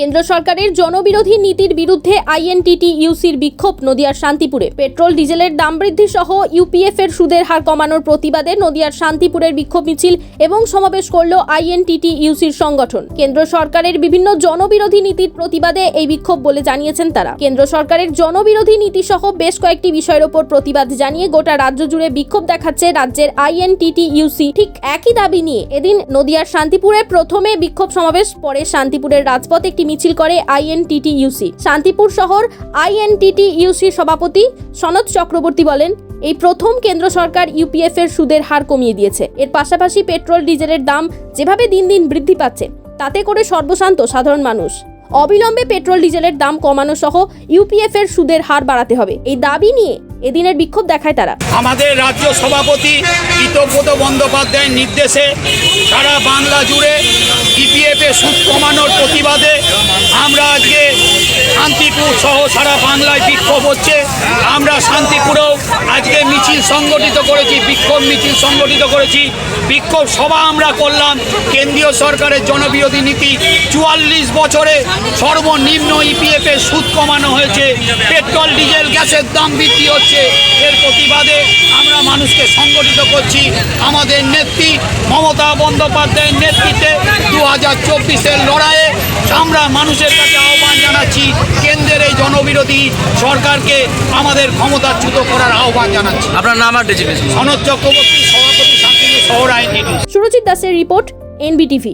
কেন্দ্র সরকারের জনবিরোধী নীতির বিরুদ্ধে আইএনটিটি ইউসির বিক্ষোভ নদিয়ার শান্তিপুরে। পেট্রোল, ডিজেলের দাম বৃদ্ধি সহ ইউপিএফ এর সুদের হার কমানোর প্রতিবাদে নদিয়ার শান্তিপুরের বিক্ষোভ মিছিল এবং সমাবেশ করল আইএনটিটি ইউসির সংগঠন। কেন্দ্র সরকারের বিভিন্ন জনবিরোধী নীতির প্রতিবাদে এই বিক্ষোভ বলে জানিয়েছেন তারা। কেন্দ্র সরকারের জনবিরোধী নীতি সহ বেশ কয়েকটি বিষয়ের ওপর প্রতিবাদ জানিয়ে গোটা রাজ্য জুড়ে বিক্ষোভ দেখাচ্ছে রাজ্যের আইএনটিটি ইউসি। ঠিক একই দাবি নিয়ে এদিন নদিয়ার শান্তিপুরে প্রথমে বিক্ষোভ সমাবেশ, পরে শান্তিপুরের রাজপথ একটি মিছিল করে আইএনটিটি ইউসি শান্তিপুর শহর আইএনটিটি ইউসির সভাপতি সনদ চক্রবর্তী বলেন, এই প্রথম কেন্দ্র সরকার ইউপিএফ এর সুদের হার কমিয়ে দিয়েছে। এর পাশাপাশি পেট্রোল, ডিজেলের দাম যেভাবে দিন দিন বৃদ্ধি পাচ্ছে, তাতে করে সর্বশান্ত সাধারণ মানুষ। অবিলম্বে পেট্রোল, ডিজেলের দাম কমানো সহ ইউপিএফ এর সুদের হার বাড়াতে হবে। এই দাবি নিয়ে এদিনের বিক্ষোভ দেখায় তারা। আমাদের রাজ্য সভাপতি কৃতব্রত বন্দ্যোপাধ্যায়ের নির্দেশে সারা বাংলা জুড়ে ইপিএফে সুদ কমানোর প্রতিবাদে আমরা আজকে শান্তিপুর সহ সারা বাংলায় বিক্ষোভ হচ্ছে। আমরা শান্তিপুরেও আজকে মিছিল সংগঠিত করেছি, বিক্ষোভ মিছিল সংগঠিত করেছি। বিক্ষোভ সভা আমরা করলাম। কেন্দ্রীয় সরকারের জনবিরোধী নীতি। চুয়াল্লিশ বছরে সর্বনিম্ন ইপিএফে সুদ কমানো হয়েছে। পেট্রোল, ডিজেল, গ্যাসের দাম বৃদ্ধি হচ্ছে। এর প্রতিবাদে আমরা মানুষকে সংগঠিত করছি। আমাদের নেত্রী মমতা বন্দ্যোপাধ্যায়ের নেতৃত্বে দু হাজার চব্বিশের লড়াইয়ে আমরা মানুষের কাছে আহ্বান জানাচ্ছি জনবিরোধী সরকারকে আমাদের ক্ষমতাচ্যুত করার আহ্বান জানাচ্ছি। আপনার নাম আর সনদ চক্রবর্তী সভাপতি শান্তিপুর শহর আইন সুরজিৎ দাসের রিপোর্ট এনবিটিভি।